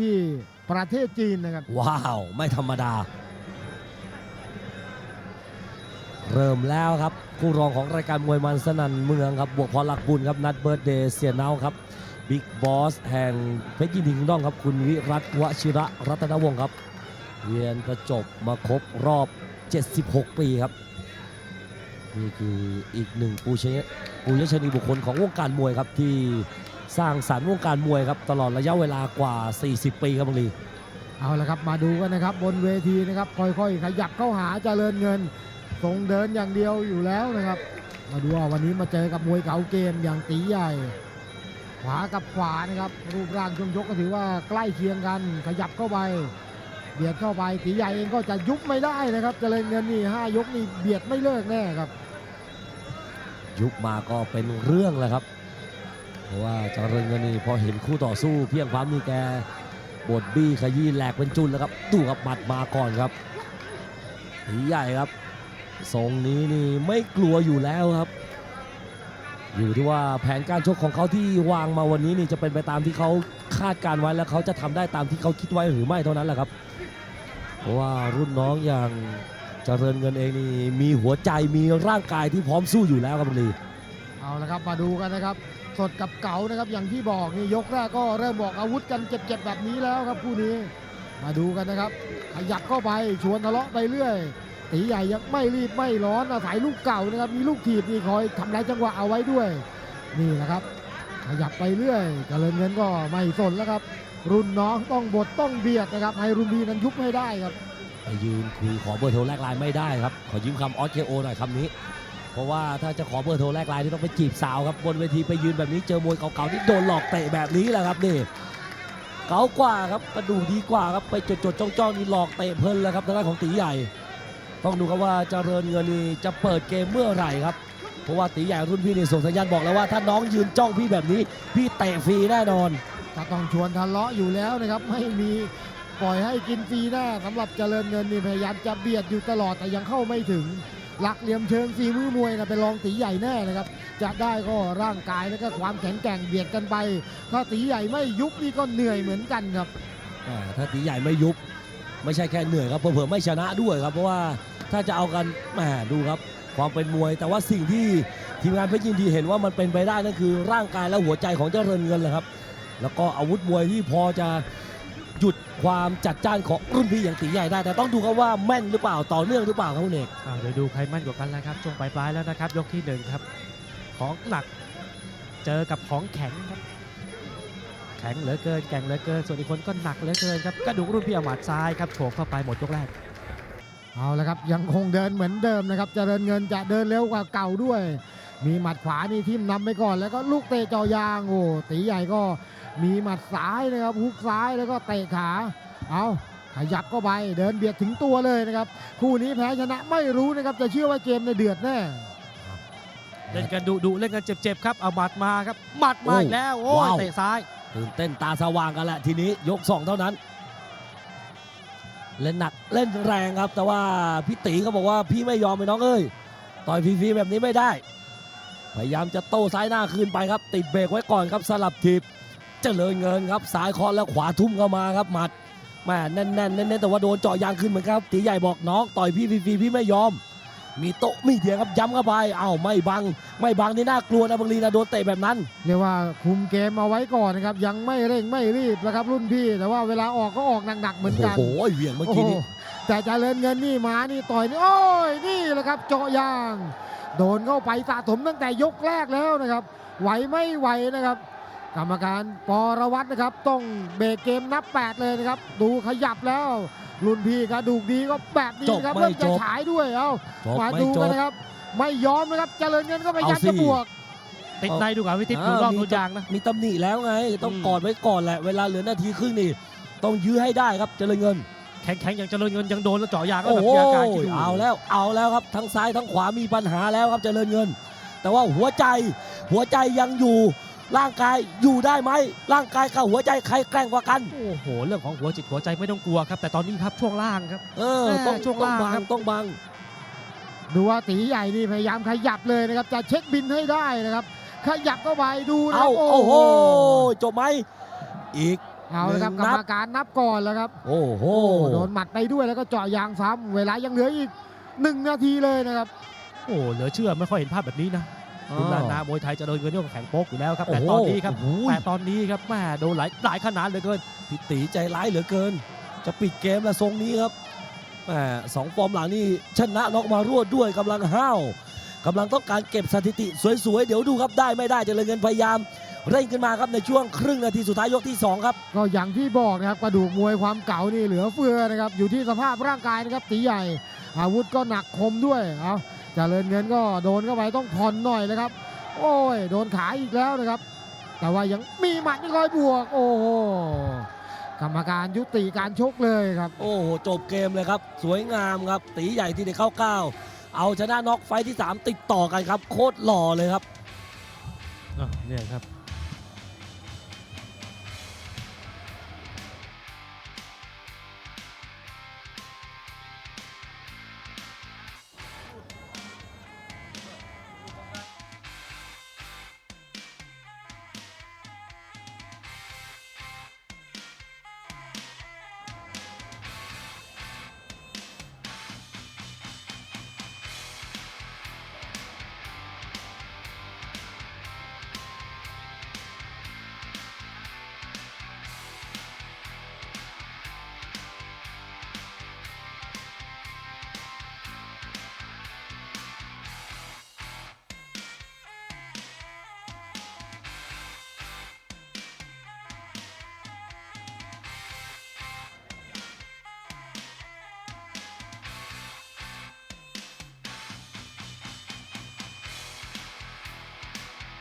ที่ประเทศจีนนะครับ ว้าว ไม่ธรรมดา เริ่มแล้วครับ คู่รองของรายการมวยมันสนันเมืองครับ บวกพรหลักบุญครับ นัดเบิร์ดเดย์เสียเนาครับบิ๊กบอสแห่งเพชรยินดีคิงดอมครับ คุณวิรัตวชิระรัตนวงศ์ครับ เวียนประจบมาครบรอบ 76 ปีครับ นี่คืออีกหนึ่งปูชยปูยชนีบุคคลของวงการมวยครับที่ สร้างสรรค์วงการมวยครับตลอดระยะเวลากว่า 40 ปีครับบางลีเอาละครับมาดูกันนะครับบนเวทีนะครับค่อยๆ ขยับเข้าหาเจริญเงินทรงเดินอย่างเดียวอยู่แล้วนะครับ มาดูว่าวันนี้มาเจอกับมวยเก่าเกมอย่างตีใหญ่ ขวากับขวานะครับรูปร่างช่วงยกก็ถือว่าใกล้เคียงกัน ขยับเข้าไปเบียดเข้าไปตีใหญ่เองก็จะยุบไม่ได้นะครับเจริญเงินนี่ห้ายกนี่เบียดไม่เลิกแน่ครับ ยุบมาก็เป็นเรื่องแหละครับ เพราะว่าเจริญเงินนี่พอเห็นคู่ต่อสู้เพียงความนี่แกบดบี้ขยี้แหลกเป็นจุนแล้วครับดูครับหมัดมาก่อนครับผีใหญ่ครับทรงนี้นี่ไม่กลัวอยู่แล้วครับ อยู่ที่ว่าแผนการชกของเขาที่วางมาวันนี้นี่จะเป็นไปตามที่เขาคาดการไว้แล้วเขาจะทำได้ตามที่เขาคิดไว้หรือไม่เท่านั้นแหละครับเพราะว่ารุ่นน้องอย่างเจริญเงินเองนี่มีหัวใจมีร่างกายที่พร้อมสู้อยู่แล้วครับบลีเอาละครับมาดูกันนะครับ สดกับเก๋านะครับอย่างที่บอกนี่ยกแรกก็เริ่มบอกอาวุธกันเจ็บๆแบบนี้แล้วครับคู่นี้ มาดูกันนะครับ ขยับเข้าไปชวนทะเลาะไปเรื่อย ตีใหญ่ยังไม่รีบไม่ร้อนอาศัยลูกเก่านะครับมีลูกถีบนี่คอยทำลายจังหวะเอาไว้ด้วย นี่แหละครับ ขยับไปเรื่อยเจริญเงินก็ไม่สนแล้วครับ รุ่นน้องต้องบดต้องเบียดนะครับให้รุ่นพี่นั้นยุบให้ได้ครับไปยืนคุยขอเบอร์โทรแลกไลน์ไม่ได้ครับ ขอยืมคำออสเคโอหน่อยคำนี้ เพราะว่าถ้าจะขอเบอร์โทรแลกไลน์นี่ต้องไปจีบสาวครับบนเวทีไปยืนแบบนี้เจอมวยเก่าๆที่โดนหลอกเตะแบบนี้แหละครับนี่เก๋ากว่าครับกระดูดีกว่าครับไปจดๆจ้องๆนี่หลอกเตะเพลินแล้วครับทางด้านของตีใหญ่ ต้องดูครับว่าเจริญเงินนี่จะเปิดเกมเมื่อไหร่ครับเพราะว่าตีใหญ่รุ่นพี่นี่ส่งสัญญาณบอกแล้วว่าถ้าน้องยืนจ้องพี่แบบนี้ พี่เตะฟรีแน่นอนก็ต้องชวนทะเลาะอยู่แล้วนะครับไม่มีปล่อยให้กินฟรีแน่สำหรับเจริญเงินนี่พยายามจะเบียดอยู่ตลอดแต่ยังเข้าไม่ถึง หลักเหลี่ยมเชิงฝีมือมวยนะเป็นรองตีใหญ่แน่นะครับ จะได้ก็ร่างกายแล้วก็ความแข็งแกร่งเบียดกันไป ถ้าตีใหญ่ไม่ยุบนี่ก็เหนื่อยเหมือนกันครับถ้าตีใหญ่ไม่ยุบ ไม่ใช่แค่เหนื่อยครับเผื่อไม่ชนะด้วยครับ เพราะว่าถ้าจะเอากันแหมดูครับ ความเป็นมวย แต่ว่าสิ่งที่ทีมงานเพชรยินดีเห็นว่ามันเป็นไปได้นั่นคือ ร่างกายและหัวใจของเจ้าเริญเงินแหละครับ แล้วก็อาวุธมวยที่พอจะ หยุดความจัดจ้านของรุ่นพี่อย่างตีใหญ่ได้ แต่ต้องดูครับว่าแม่นหรือเปล่าต่อเนื่องหรือเปล่าครับคุณเอกอ่าเดี๋ยวดูใครมั่นกว่ากันแล้วครับช่วงปลายๆแล้วนะครับ ยกที่หนึ่งครับ ของหนักเจอกับของแข็งครับแข็งเหลือเกินแกร่งเหลือเกิน ส่วนอีกคนก็หนักเหลือเกินครับกระดูกรุ่นพี่เอาหมัดซ้ายครับโฉกเข้าไปหมดยกแรก เอาละครับยังคงเดินเหมือนเดิมนะครับเจริญเงินจะเดินเร็วกว่าเก่าด้วย มีหมัดขวานี่ทิ่มนำไปก่อน แล้วก็ลูกเตะเจอยางโอ้ตีใหญ่ก็ มีหมัดซ้ายนะครับฮุกซ้ายแล้วก็เตะขา เอาขยับเข้าไปเดินเบียดถึงตัวเลยนะครับ คู่นี้แพ้ชนะไม่รู้นะครับจะเชื่อว่าเกมในยเดือดแน่เล่นกันดุดุเล่นกันเจ็บๆครับเอาหมัดมาครับหมัดมาอีกแล้วโอ้ยเตะซ้ายตื่นเต้นตาสว่างกันแหละทีนี้ยกสองเท่านั้นเล่นหนักเล่นแรงครับ แต่ว่าพี่ตีเขาบอกว่าพี่ไม่ยอมไปน้องเอ้ยต่อยฟรีๆแบบนี้ไม่ได้ พยายามจะโต้ซ้ายหน้าคืนไปครับ ติดเบรกไว้ก่อนครับสลับทีบ เจริญเงินครับซ้ายเคอแล้วขวาทุ่มเข้ามาครับหมัดแม่แน่นๆแน่นๆแต่ว่าโดนเจาะยางขึ้นเหมือนกันครับตีใหญ่บอกน้องต่อยพี่ฟรีๆพี่ไม่ยอม มีโต๊ะมีเถียงครับย้ำเข้าไปเอ้าไม่บัง ไม่บังนี่น่ากลัวนะบางลีนะโดนเตะแบบนั้นเรียกว่าคุมเกมเอาไว้ก่อนนะครับยังไม่เร่งไม่รีบนะครับรุ่นพี่ แต่ว่าเวลาออกก็ออกหนักๆเหมือนกันโอ้โหเหวี่ยงเมื่อโอ้กี้โหนี้แต่เจริญเงินนี่มานี่ต่อยนี่โอ้ยนี่แหละครับเจาะยาง โดนเข้าไปสะสมตั้งแต่ยกแรกแล้วนะครับ ไหวไม่ไหวนะครับ กรรมการปรวัตรนะครับ ต้องเบรกเกมนับ 8 เลยนะครับ ดูขยับแล้ว รุ่นพี่กระดูกดีก็แบบนี้นะครับจบไม่เริ่มจะจบฉายด้วยเอ้าจบมาไม่ดูจกับนนะครับ ไม่ยอมนะครับเจริญเงินก็พยายามเอาสิจะบวกติดในดูกว่าวิทิตดูรอบดูยางนะมีตำหนิแล้วไงต้องอืมกอดไว้ก่อนแหละเวลาเหลือนาทีครึ่งนี่ต้องยื้อให้ได้ครับเจริญเงิน แข็งๆอย่างเจริญเงินยังโดนแล้วเจาะยางแล้วโอ้แบบโหมีอาการคิดดูเอาแล้วเอาแล้วครับทั้งซ้ายทั้งขวามีปัญหาแล้วครับเจริญเงิน แต่ว่าหัวใจหัวใจยังอยู่ ร่างกายอยู่ได้ไหม ร่างกายกับหัวใจใครแกร่งกว่ากัน โอ้โห เรื่องของหัวจิตหัวใจไม่ต้องกลัวครับ แต่ตอนนี้ครับช่วงล่างครับ เออแม่ต้องช่วงต้องล่างบัครังบต้องบัง ดูว่าตีใหญ่นี่พยายามขยับเลยนะครับ จะเช็คบินให้ได้นะครับ ขยับเข้าไปดูนะคเอารับโอ้โห จบไหม อีกเอาละครับหกนึ่รงนัรบมการนับก่อนแล้วครับ โอ้โห โดนหมัดไปด้วยแล้วก็เจาะยางซ้ำเวลายังเหลืออีกหนึ่งนาทีเลยนะครับ โอ้เหลือเชื่อไม่ค่อยเห็นภาพแบบนี้นะ คุณลานา มวยไทยเจะโดนเงินเรื่องแข็งโป๊กอยู่แล้วครับ แต่โอ้โหตอนนี้ครับโอ้โหแต่ตอนนี้ครับแม่โดนหลายหลายขนาดเหลือเกินพี่ตีใจร้ายเหลือเกิน จะปิดเกมแล้วทรงนี้ครับแหมสองฟอร์มหลังนี่ชนะน็อกมารวดด้วยกำลังห้าวกำลังต้องการเก็บสถิติสวยๆ เดี๋ยวดูครับได้ไม่ได้เจริญเงินพยายามเร่งขึ้นมาครับในช่วงครึ่งนาทีสุดท้ายยกที่สองครับ ก็อย่างที่บอกนะครับกระดูกมวยความเก่านี่เหลือเฟือนะครับอยู่ที่สภาพร่างกายนะครับตีใหญ่ อาวุธก็หนักคมด้วยเอา เจริญเงินก็โดนเข้าไปต้องผ่อนหน่อยเลยครับ โอ้ย โดนขาอีกแล้วนะครับ แต่ว่ายังมีหมัดที่คอยบวก โอ้โหกรรมการยุติการชกเลยครับ โอ้โหจบเกมเลยครับ สวยงามครับ ตีใหญ่ที่ได้เข้าเก้าเอาชนะน็อกไฟท์ที่ 3 ติดต่อกันครับ โคตรหล่อเลยครับ อะเนี่ยครับ